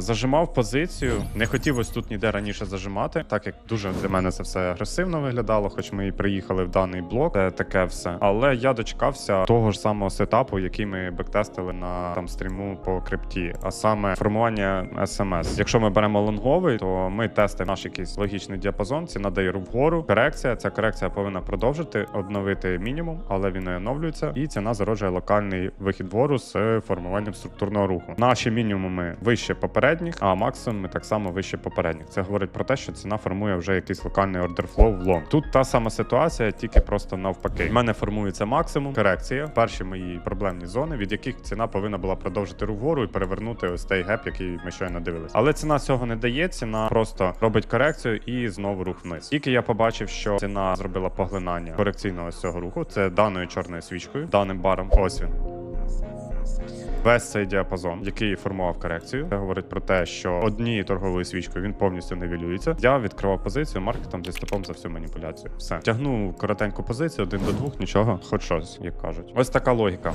Зажимав позицію, не хотів ось тут ніде раніше зажимати, так як дуже для мене це все агресивно виглядало, хоч ми і приїхали в даний блок, це таке все. Але я дочекався того ж самого сетапу, який ми бектестили на там стріму по крипті, а саме формування смс. Якщо ми беремо лонговий, то ми тестимо наш якийсь логічний діапазон, ціна дає вгору. Корекція, ця корекція повинна продовжити обновити мінімум, але він не оновлюється, і ціна зароджує локальний вихід вгору з формуванням структурного руху. Наші мінімуми вище попередніх, а максимум ми так само вище попередніх. Це говорить про те, що ціна формує вже якийсь локальний ордерфлоу в лонг. Тут та сама ситуація, тільки просто навпаки. У мене формується максимум, корекція, перші мої проблемні зони, від яких ціна повинна була продовжити вгору і перевернути ось цей геп, який ми щойно дивилися. Але ціна цього не дає. Ціна просто робить корекцію і знову рух вниз. Тільки я побачив, що ціна зробила поглинання корекційного цього руху. Це даною чорною свічкою, даним баром. Ось він. Весь цей діапазон, який формував корекцію, це говорить про те, що однією торговою свічкою він повністю невілюється. Я відкривав позицію маркетом зі стопом за всю маніпуляцію. Все тягнув коротеньку позицію, один до двох, нічого, хоч щось, як кажуть. Ось така логіка.